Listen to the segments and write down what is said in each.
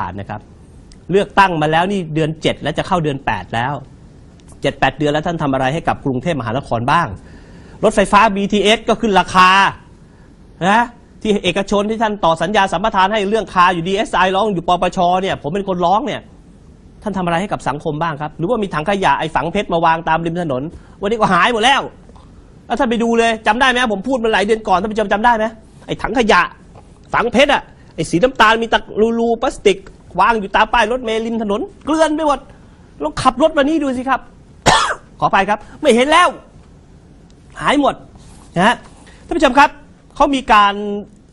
ผ่านนะครับ เลือกตั้งมาแล้วนี่เดือน 7 แล้วจะเข้าเดือน 8 แล้ว 7 8 เดือนแล้วท่านทำอะไรให้กับกรุงเทพมหานครบ้าง รถไฟฟ้า BTS ก็ขึ้นราคานะที่เอกชนที่ท่านต่อสัญญาสัมปทานให้เรื่องคาอยู่ DSI ร้องอยู่ปปชเนี่ยผมเป็นคนร้องเนี่ยท่านทำอะไรให้กับสังคมบ้างครับ หรือว่ามีถังขยะไอ้ฝังเพชรมาวางตามริมถนน วันนี้ก็หายหมดแล้วแล้วท่านไปดูเลยจำได้ไหมผมพูดมาหลายเดือนก่อนท่านผู้ชมจำได้ไหมไอ้ถังขยะฝังเพชรอะ ไอ้สีน้ำตาลมีตะรูรูพลาสติก วางอยู่ตามป้ายรถเมล์ริมถนน เกลื่อนไปหมดลองขับรถมานี่ดูสิครับ ขอไปครับ ไม่เห็นแล้ว หายหมดนะฮะท่านผู้ชมครับเขามีการ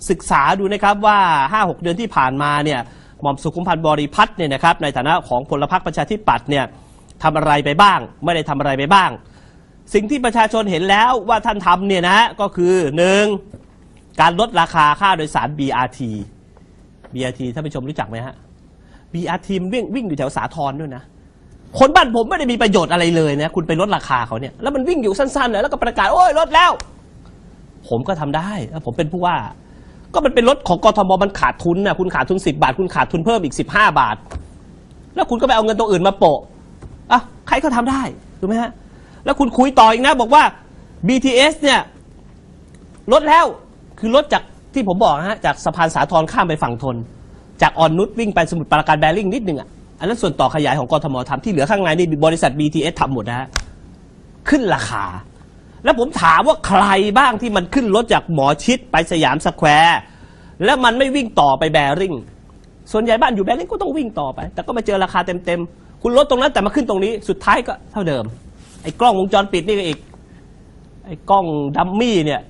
ศึกษาดูนะครับว่า 5-6 เดือนที่ผ่านมาเนี่ยหม่อมสุขุมพันธ์บริพัตรเนี่ยนะครับในฐานะของพลพรรคประชาธิปัตย์เนี่ยทำอะไรไปบ้าง ไม่ได้ทำอะไรไปบ้าง สิ่งที่ประชาชนเห็นแล้วว่าท่านทำเนี่ยนะฮะก็คือหนึ่งการลดราคาค่าโดยสาร BRT BRT ท่านผู้ชมรู้จักไหมฮะ BRT มันวิ่งวิ่งอยู่แถวสาทรด้วยนะ คนบ้านผมไม่ได้มีประโยชน์อะไรเลยนะ คุณไปลดราคาเขาเนี่ย แล้วมันวิ่งอยู่สั้นๆเลยแล้วก็ประกาศ โอ้ยลดแล้ว ผมก็ทำได้แล้วผมเป็นผู้ว่า ก็มันเป็นรถของกทมมันขาดทุนนะคุณขาดทุน 10 บาท คุณขาดทุนเพิ่มอีก 15 บาท แล้วคุณก็ไปเอาเงินตรงอื่นมาโปะอะใครก็ทำได้ถูกไหมฮะแล้วคุณคุยต่ออีกนะบอกว่า BTS เนี่ยลดแล้วคือลดจาก ที่ผมบอกฮะจากสะพานสาทรข้ามไปฝั่งทน จากอ่อนนุชวิ่งไปสมุทรปราการแบริ่งนิดนึงอะอันนั้นส่วนต่อขยายของกทมทำที่เหลือข้างในนี่บริษัท BTS ทำหมดนะฮะขึ้นราคา แล้วผมถามว่าใครบ้างที่มันขึ้นรถจากหมอชิดไปสยามสแควร์แล้วมันไม่วิ่งต่อไปแบริ่งส่วนใหญ่บ้านอยู่แบริ่งก็ต้องวิ่งต่อไป แต่ก็มาเจอราคาเต็มๆคุณลดตรงนั้นแต่มาขึ้นตรงนี้สุดท้ายก็เท่าเดิมไอ้กล้องวงจรปิดนี่ก็อีกไอ้กล้องดัมมี่เนี่ย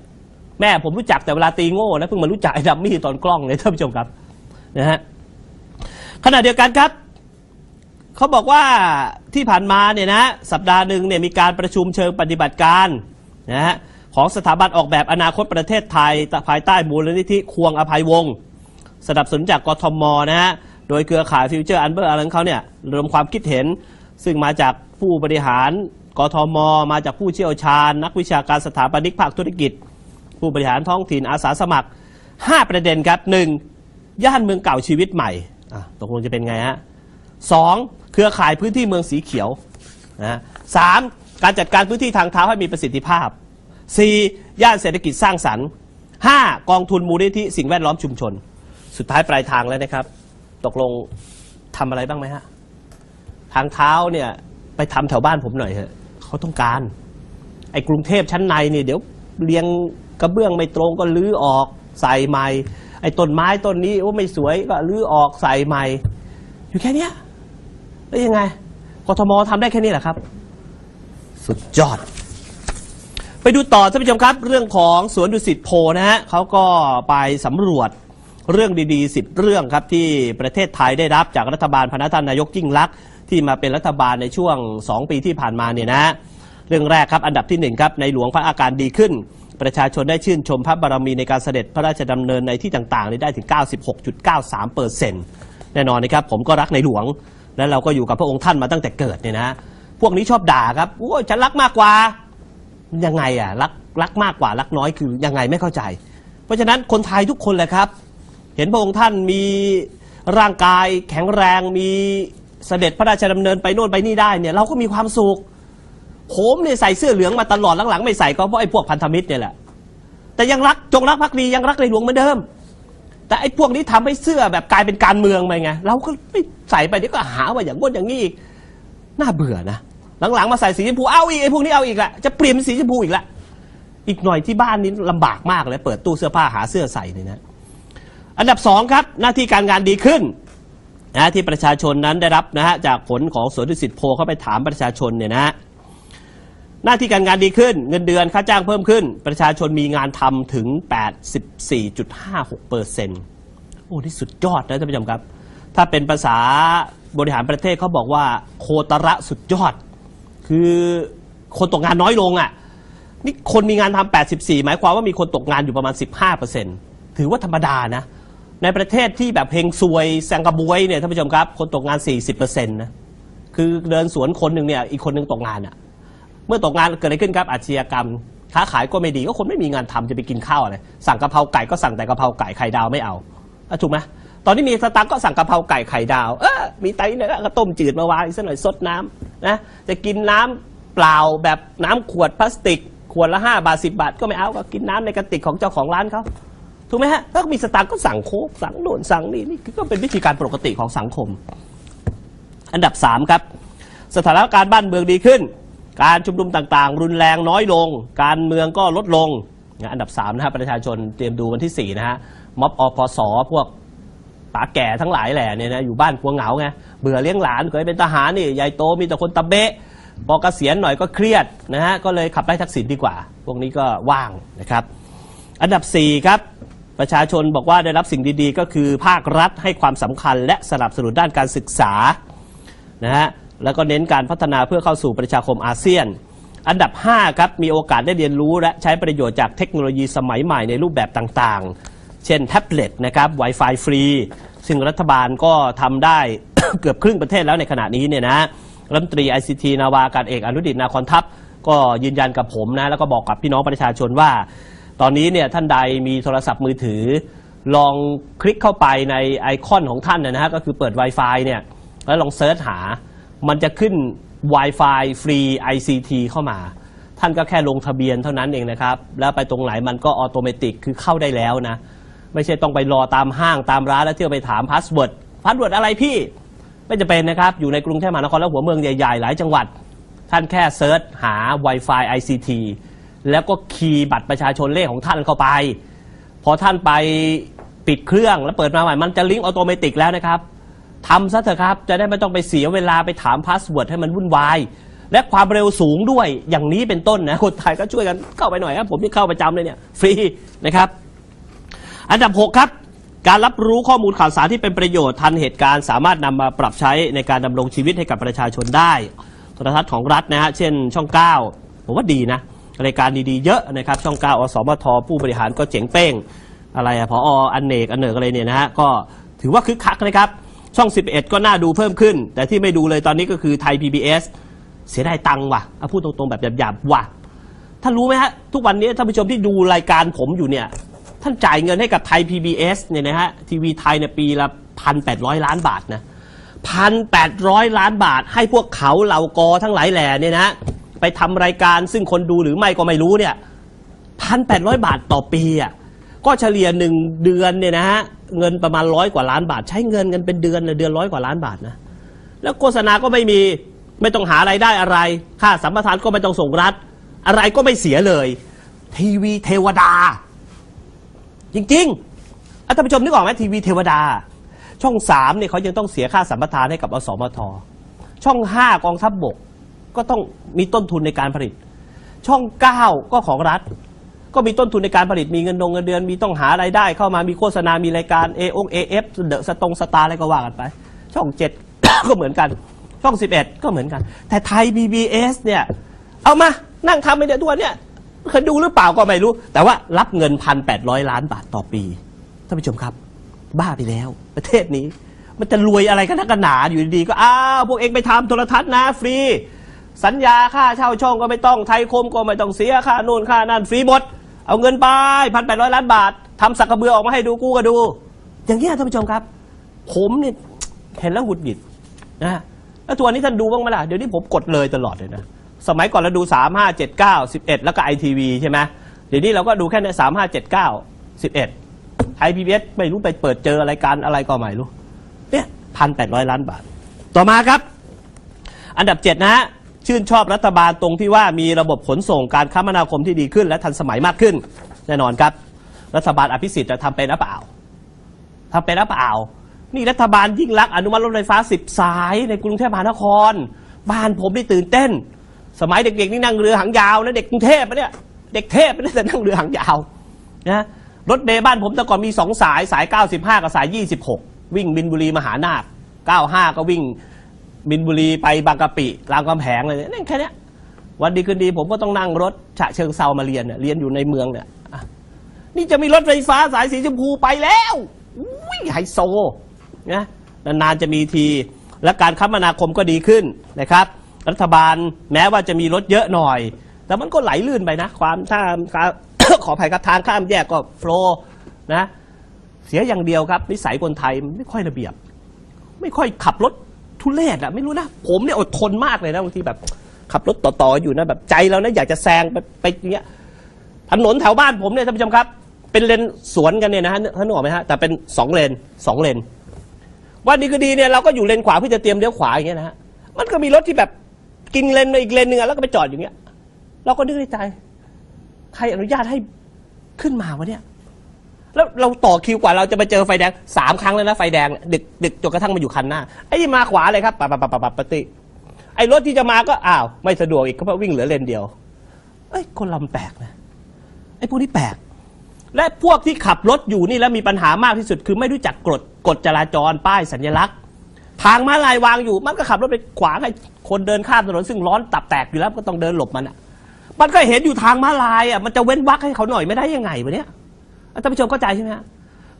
แม่ผมรู้จักแต่เวลาตีโง่นะเพิ่งมารู้จักไอ้ดัมมี่ตอนกล้องเลยท่านผู้ชมครับนะฮะขณะเดียวกันครับเขาบอกว่าที่ผ่านมาเนี่ยนะสัปดาห์หนึ่งเนี่ยมีการประชุมเชิงปฏิบัติการนะฮะของสถาบันออกแบบอนาคตประเทศไทยภายใต้มูลนิธิควงอภัยวงศ์สนับสนุนจากกทมนะฮะโดยเครือข่ายฟิวเจอร์อันเบอร์อะไรของเขาเนี่ยรวมความคิดเห็น ซึ่งมาจากผู้บริหารกทม มาจากผู้เชี่ยวชาญ นักวิชาการสถาปนิกภาคธุรกิจ ผู้บริหารท้องถิ่นอาสาสมัคร 5 ประเด็นครับ 1. ย่านเมืองเก่าชีวิตใหม่ตกลงจะเป็นไงฮะสองเครือข่ายพื้นที่เมืองสีเขียวนะสามการจัดการพื้นที่ทางเท้าให้มีประสิทธิภาพสี่ย่านเศรษฐกิจสร้างสรรค์ห้ากองทุนมูลนิธิสิ่งแวดล้อมชุมชน สุดท้ายปลายทางแล้วนะครับ ตกลงทำอะไรบ้างไหมฮะ ทางเท้าเนี่ยไปทำแถวบ้านผมหน่อยเถอะเขาต้องการ ไอ้กรุงเทพชั้นในเนี่ยเดี๋ยว เรียงกระเบื้องไม่ตรงก็ลื้อออกใส่ใหม่ ไอ้ต้นไม้ต้นนี้โอ้ไม่สวยก็ลื้อออกใส่ใหม่ อยู่แค่เนี้ยแล้วยังไงกทมทำได้แค่นี้แหละครับ สุดยอด ไปดูต่อท่านผู้ชมครับเรื่องของสวนดุสิตโพลนะฮะเขาก็ไปสำรวจเรื่องดีๆ 10 เรื่องครับที่ประเทศไทยได้รับจากรัฐบาลพนัท่านนายกยิ่งลักษณ์ที่มาเป็นรัฐบาลในช่วง 2 ปีที่ผ่านมาเนี่ยนะ เรื่องแรกครับอันดับที่1ครับในหลวงพระอาการดีขึ้น ประชาชนได้ชื่นชมพระบารมีในการเสด็จพระราชดำเนินในที่ต่างๆได้ถึง 96.93เปอร์เซ็นแน่นอนนะครับผมก็รักในหลวง และเราก็อยู่กับพระองค์ท่านมาตั้งแต่เกิดเนี่ยนะ พวกนี้ชอบด่าครับโอ้ยฉันรักมากกว่ายังไงอะรักรักมากกว่ารักน้อยคือยังไงไม่เข้าใจ เพราะฉะนั้นคนไทยทุกคนแหละครับ เห็นพระองค์ท่านมีร่างกายแข็งแรงมีเสด็จพระราชดำเนินไปโน่นไปนี่ได้เนี่ยเราก็มีความสุข ผมเนี่ยใส่เสื้อเหลืองมาตลอดหลังๆไม่ใส่ก็เพราะไอ้พวกพันธมิตรเนี่ยแหละแต่ยังรักจงรักภักดียังรักในหลวงเหมือนเดิม แต่ไอ้พวกนี้ทำให้เสื้อแบบกลายเป็นการเมืองไปไงเราก็ไม่ใส่ไปเดี๋ยวก็หาว่าอย่างง้นอย่างนี้อีกน่าเบื่อนะหลังๆมาใส่สีชมพูเอาอีกไอ้พวกนี้เอาอีกละจะเปลี่ยนเป็นสีชมพูอีกละอีกหน่อยที่บ้านนี้ลำบากมากเลยเปิดตู้เสื้อผ้าหาเสื้อใส่เนี่ยนะอันดับสองครับหน้าที่การงานดีขึ้นนะที่ประชาชนนั้นได้รับนะฮะจากผลของสวนดุสิตโพเข้าไปถามประชาชนเนี่ยนะฮะ หน้าที่การงานดีขึ้น เงินเดือนค่าจ้างเพิ่มขึ้น ประชาชนมีงานทำถึง 84.56เปอร์เซ็นต์โอ้ที่สุดยอดนะท่านผู้ชมครับ ถ้าเป็นภาษาบริหารประเทศเขาบอกว่าโคตระสุดยอด คือคนตกงานน้อยลงอะนี่คนมีงานทำ84 หมายความว่ามีคนตกงานอยู่ประมาณ 15เปอร์เซ็นต์ถือว่าธรรมดานะ ในประเทศที่แบบเฮงซวยแซงกระบวยเนี่ยท่านผู้ชมครับ คนตกงาน 40เปอร์เซ็นต์นะ คือเดินสวนคนหนึ่งเนี่ยอีกคนหนึ่งตกงานอะ เมื่อตกงานเกิดอะไรขึ้นครับอาชญากรรม ค้าขายก็ไม่ดีก็คนไม่มีงานทำจะไปกินข้าวอะไรสั่งกะเพราไก่ก็สั่งแต่กะเพราไก่ไข่ดาวไม่เอาถูกไหมตอนนี้มีสตังค์ก็สั่งกะเพราไก่ไข่ดาว เออมีไตเนื้อก็ต้มจืดมาวางอีกสักหน่อยซดน้ำนะจะกินน้ำเปล่าแบบน้ำขวดพลาสติก ขวดละห้าบาทสิบาทก็ไม่เอาก็กินน้ำในกระติกของเจ้าของร้านเขาถูกไหมฮะถ้ามีสตางค์ก็สั่งโคกสั่งโน่นสั่งนี่นี่ก็เป็นวิธีการปกติของสังคม อันดับสามครับ สถานการณ์บ้านเมืองดีขึ้น การชุมนุมต่างๆ รุนแรงน้อยลง การเมืองก็ลดลงอันดับ3นะครับประชาชนเตรียมดูวันที่ 4 นะฮะม็อบอพสพวกป๋าแก่ทั้งหลายแหล่เนี่ยนะอยู่บ้านกลัวเหงาไงเบื่อเลี้ยงหลานเคยเป็นทหารนี่ใหญ่โตมีแต่คนตะเบะพอเกษียณหน่อยก็เครียดนะฮะก็เลยขับไล่ทักษิณดีกว่า พวกนี้ก็ว่างนะครับ อันดับ 4 ครับประชาชนบอกว่าได้รับสิ่งดีๆ ก็คือภาครัฐให้ความสำคัญและสนับสนุนด้านการศึกษานะฮะ แล้วก็เน้นการพัฒนาเพื่อเข้าสู่ประชาคมอาเซียน อันดับ 5 ครับ มีโอกาสได้เรียนรู้และใช้ประโยชน์จากเทคโนโลยีสมัยใหม่ในรูปแบบต่างๆ เช่นแท็บเล็ตนะครับ Wi-Fi ฟรี ซึ่งรัฐบาลก็ทำได้ เกือบครึ่งประเทศแล้วในขณะนี้เนี่ยนะรัฐมนตรี ICT นาวากาศเอกอนุดิตนาคอนทัพ ก็ยืนยันกับผมนะ แล้วก็บอกกับพี่น้องประชาชนว่า ตอนนี้เนี่ยท่านใดมีโทรศัพท์มือถือ ลองคลิกเข้าไปในไอคอนของท่านนะฮะก็คือเปิด Wi-Fi เนี่ยแล้วลองเซิร์ชหา มันจะขึ้น Wi-Fi ฟรี ICT เข้ามา ท่านก็แค่ลงทะเบียนเท่านั้นเองนะครับ แล้วไปตรงไหนมันก็ออโตเมติกคือเข้าได้แล้วนะ ไม่ใช่ต้องไปรอตามห้างตามร้านแล้วเที่ยวไปถามพาสเวิร์ดพาสเวิร์ดอะไรพี่ ไม่จะเป็นนะครับ อยู่ในกรุงเทพมหานครและหัวเมืองใหญ่ๆ หลายจังหวัด ท่านแค่เซิร์ชหา Wi-Fi ICT แล้วก็คีย์บัตรประชาชนเลขของท่านเข้าไป พอท่านไปปิดเครื่องแล้วเปิดมาใหม่ มันจะลิงก์ออโตเมติกแล้วนะครับ ทำซะเถอะครับ จะได้ไม่ต้องไปเสียเวลาไปถามพาสเวิร์ดให้มันวุ่นวาย และความเร็วสูงด้วยอย่างนี้เป็นต้นนะคนไทยก็ช่วยกันเข้าไปหน่อยครับ ผมที่เข้าประจำเลยเนี่ยฟรีนะครับ อันดับ 6 ครับ การรับรู้ข้อมูลข่าวสารที่เป็นประโยชน์ทันเหตุการณ์ สามารถนำมาปรับใช้ในการดำรงชีวิตให้กับประชาชนได้โทรทัศน์ของรัฐนะฮะเช่นช่อง 9 ผมว่าดีนะรายการดีๆเยอะนะครับช่อง 9 อสมท ผู้บริหารก็เจ๋งเป้งอะไรอะพออันเนกอันเนกอะไรเนี่ยนะฮะก็ถือว่าคึกคักนะครับ ช่อง 11 ก็น่าดูเพิ่มขึ้น แต่ที่ไม่ดูเลยตอนนี้ก็คือไทย PBS เสียดายตังค์ว่ะเอาพูดตรงๆแบบหยาบๆว่ะท่านรู้ไหมฮะ ทุกวันนี้ท่านผู้ชมที่ดูรายการผมอยู่เนี่ย ท่านจ่ายเงินให้กับไทย PBS เนี่ยนะฮะทีวีไทยเนี่ยปีละพันแปดร้อยล้านบาทนะพันแปดร้อยล้านบาท ให้พวกเขาเหล่ากอทั้งหลายแหล่เนี่ยนะไปทำรายการซึ่งคนดูหรือไม่ก็ไม่รู้เนี่ยพันแปดร้อยบาทต่อปีอะ ก็เฉลี่ยหนึ่งเดือนเนี่ยนะฮะเงินประมาณร้อยกว่าล้านบาท ใช้เงินกันเป็นเดือนเดือนร้อยกว่าล้านบาทนะแล้วโฆษณาก็ไม่มีไม่ต้องหาไรายได้อะไร ค่าสัมปทานก็ไม่ต้องส่งรัฐ อะไรก็ไม่เสียเลย ทีวีเทวดา จริงๆอะท่านผู้ชมนึกออกไหมทีวีเทวดา ช่องสามเนี่ยเขายังต้องเสียค่าสัมปทานให้กับอสมท ช่องห้ากองทัพบบก ก็ต้องมีต้นทุนในการผลิต ช่องเก้าก็ของรัฐ ก็มีต้นทุนในการผลิตมีเงินดงเงินเดือนมีต้องหารายได้เข้ามามีโฆษณา มีรายการเอองเอฟเดอะสตงสตาร์อะไรก็ว่ากันไป ช่องเจ็ด ก็เหมือนกัน ช่องสิบเอ็ดก็เหมือนกัน แต่ไทย BBS เนี่ย เอามานั่งทำไปเนี่ยทุกวันเนี่ยเคยดูหรือเปล่าก็ไม่รู้ แต่ว่ารับเงินพันแปดร้อยล้านบาทต่อปีท่านผู้ชมครับ บ้าไปแล้ว ประเทศนี้ มันจะรวยอะไรกันนักกันหนาอยู่ดีๆก็อ้าวพวกเองไปทำโทรทัศน์นะฟรี สัญญาค่าเช่าช่องก็ไม่ต้องไทยคมก็ไม่ต้องเสียค่าโน่นค่านั่นฟรีหมด เอาเงินไปพันแปดร้อยล้านบาททำสักกระเบือออกมาให้ดูกูก็ดู อย่างนี้ท่านผู้ชมครับ ผมเนี่ยเห็นแล้วหงุดหงิดนะแล้วตัวนนี้ท่านดูบ้างไหมล่ะเดี๋ยวนี้ผมกดเลยตลอดเลยนะสมัยก่อนเราดูสามห้าเจ็ดเก้าสิบเอ็ดแล้วก็ไอทีวีใช่ไหมเดี๋ยวนี้เราก็ดูแค่ในสามห้าเจ็ดเก้าสิบเอ็ดไทยพีบีเอสไม่รู้ไปเปิดเจออะไรการอะไรก็ไม่รู้เนี่ยพันแปดร้อยล้านบาท ต่อมาครับ อันดับเจ็ดนะฮะ ชื่นชอบรัฐบาลตรงที่ว่ามีระบบขนส่งการคมนาคมที่ดีขึ้น และทันสมัยมากขึ้น แน่นอนครับ รัฐบาลอภิสิทธิ์จะทำเป็นหรือเปล่าทำเป็นหรือเปล่า นี่รัฐบาลยิ่งรักอนุมัติรถไฟฟ้าสิบสายในกรุงเทพมหานคร บ้านผมนี่ตื่นเต้น สมัยเด็กๆนี่นั่งเรือหางยาวนะเด็กกรุงเทพนะเนี่ยเด็กเทพไม่ได้แต่นั่งเรือหางยาวนะรถเมย์บ้านผมแต่ก่อนมีสองสายสาย 95 กับสาย 26 วิ่งบินบุรีมหานาค 95 ก็วิ่ง บินบุรีไปบางกะปิรามคำแหงเลยนี่ยแค่เนี้ยวันดีคืนดีผมก็ต้องนั่งรถฉะเชิงเซามาเรียนเนี่ยเรียนอยู่ในเมืองเนี่ยอะนี่จะมีรถไฟฟ้าสายสีชมพูไปแล้วอุ้ยไฮโซนะนานๆจะมีที และการคมนาคมก็ดีขึ้นนะครับ รัฐบาลแม้ว่าจะมีรถเยอะหน่อย แต่มันก็ไหลลื่นไปนะ ความถ้าขออภัยครับทางข้ามแยกก็โฟล์นะเสียอย่างเดียวครับ นิสัยคนไทยไม่ค่อยระเบียบ ไม่ค่อยขับรถ ทุเรศอะไม่รู้นะ ผมเนี่ยอดทนมากเลยนะบางทีแบบ ขับรถต่อๆอยู่นะแบบใจเรานะอยากจะแซงไปไปอย่างเงี้ยถนนแถวบ้านผมเนี่ยท่านผู้ชมครับ เป็นเลนสวนกันเนี่ยนะฮะท่านนึกออกไหมฮะแต่เป็นสองเลนสองเลนวันนี้ก็ดีเนี่ยเราก็อยู่เลนขวาเพื่อจะเตรียมเลี้ยวขวาอย่างเงี้ยนะฮะมันก็มีรถที่แบบกินเลนมาอีกเลนหนึ่งอะแล้วก็ไปจอดอย่างเงี้ย เราก็นึกในใจ ใครอนุญาตให้ขึ้นมาวะเนี่ย แล้วเราต่อคิวกว่าเราจะไปเจอไฟแดงสามครั้งแล้วนะไฟแดงเนี่ยดึกดึกจนกระทั่งมาอยู่คันหน้า ไอ้นี่มาขวาเลยครับปับปับปับปับปับปติไอ้รถที่จะมาก็อ้าวไม่สะดวกอีกก็เพราะวิ่งเหลือเลนเดียว เอ้ยคนลำแปลกนะไอ้พวกนี้แปลก และพวกที่ขับรถอยู่นี่แล้วมีปัญหามากที่สุด คือไม่รู้จักกฎกฎจราจรป้ายสัญลักษณ์ ทางม้าลายวางอยู่มันก็ขับรถไปขวางให้คนเดินข้ามถนนซึ่งร้อนตับแตกอยู่แล้วก็ต้องเดินหลบมันอะ มันก็เห็นอยู่ทางม้าลายอะมันจะเว้นวักให้เขาหน่อยไม่ได้ยังไงวะเนี่ย ท่านผู้ชมเข้าใจใช่ไหมฮะ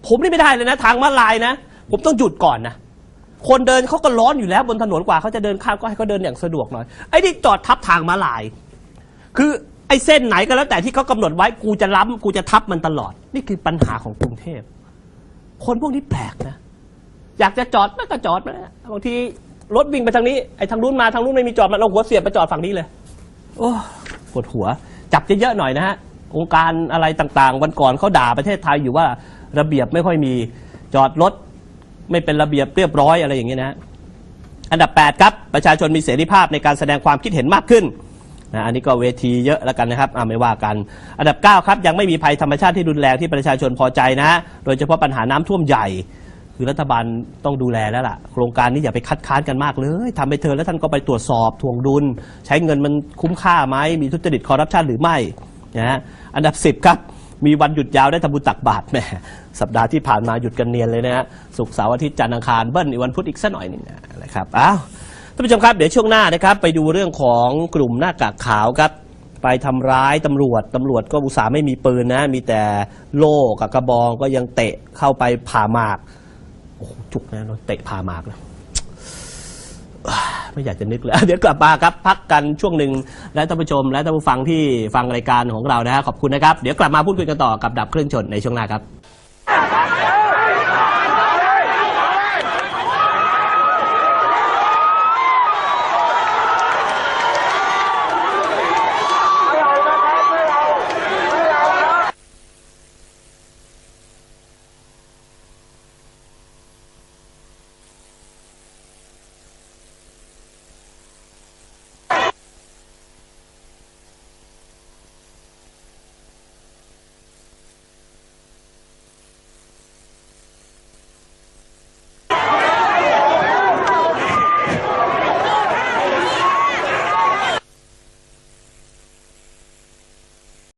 ผมนี่ไม่ได้เลยนะ ทางม้าลายนะ ผมต้องหยุดก่อนนะ คนเดินเขาก็ร้อนอยู่แล้วบนถนนกว่าเขาจะเดินข้ามก็ให้เขาเดินอย่างสะดวกหน่อยไอ้นี่จอดทับทางม้าลาย คือไอ้เส้นไหนก็แล้วแต่ที่เขากำหนดไว้กูจะล้ำกูจะทับมันตลอด นี่คือปัญหาของกรุงเทพ คนพวกนี้แปลกนะ อยากจะจอดมันก็จอดนะบางทีรถวิ่งไปทางนี้ไอ้ทางนู้นมาทางนู้นไม่มีจอดมันเอาหัวเสียบไปจอดฝั่งนี้เลย โอ้ปวดหัว จับเยอะๆหน่อยนะฮะ องค์การอะไรต่างๆ วันก่อนเขาด่าประเทศไทยอยู่ว่าระเบียบไม่ค่อยมีจอดรถไม่เป็นระเบียบเรียบร้อยอะไรอย่างเงี้ยนะอันดับ 8 ครับ ประชาชนมีเสรีภาพในการแสดงความคิดเห็นมากขึ้นนะอันนี้ก็เวทีเยอะแล้วกันนะครับไม่ว่ากัน อันดับ 9 ครับ ยังไม่มีภัยธรรมชาติที่รุนแรงที่ประชาชนพอใจนะ โดยเฉพาะปัญหาน้ำท่วมใหญ่ คือรัฐบาลต้องดูแลแล้วล่ะ โครงการนี้อย่าไปคัดค้านกันมากเลยทำไปเธอะแล้วท่านก็ไปตรวจสอบทวงดุล ใช้เงินมันคุ้มค่าไหมมีทุจริตคอร์รัปชันหรือไม่ นะฮะอันดับ 10 ครับ มีวันหยุดยาวได้ทำบุญตักบาตรแหมสัปดาห์ที่ผ่านมาหยุดกันเนียนเลยนะฮะศุกร์เสาร์อาทิตย์จันทร์อังคารเบิ้ลอีกวันพุธอีกสักหน่อยหนึงนะครับอ้าวท่านผู้ชมครับ เดี๋ยวช่วงหน้านะครับไปดูเรื่องของกลุ่มหน้ากากขาวครับ ไปทำร้ายตำรวจตำรวจก็อุตส่าห์ไม่มีปืนนะ มีแต่โล่กับกระบองก็ยังเตะเข้าไปผ่าหมาก โอ้โหจุกนะโดนเตะผ่าหมากนะ ไม่อยากจะนึกเลย เดี๋ยวกลับมาครับ พักกันช่วงหนึ่งและท่านผู้ชม และท่านผู้ฟังที่ฟังรายการของเรานะฮะขอบคุณนะครับ เดี๋ยวกลับมาพูดคุยกันต่อกับดับเครื่องชนในช่วงหน้าครับ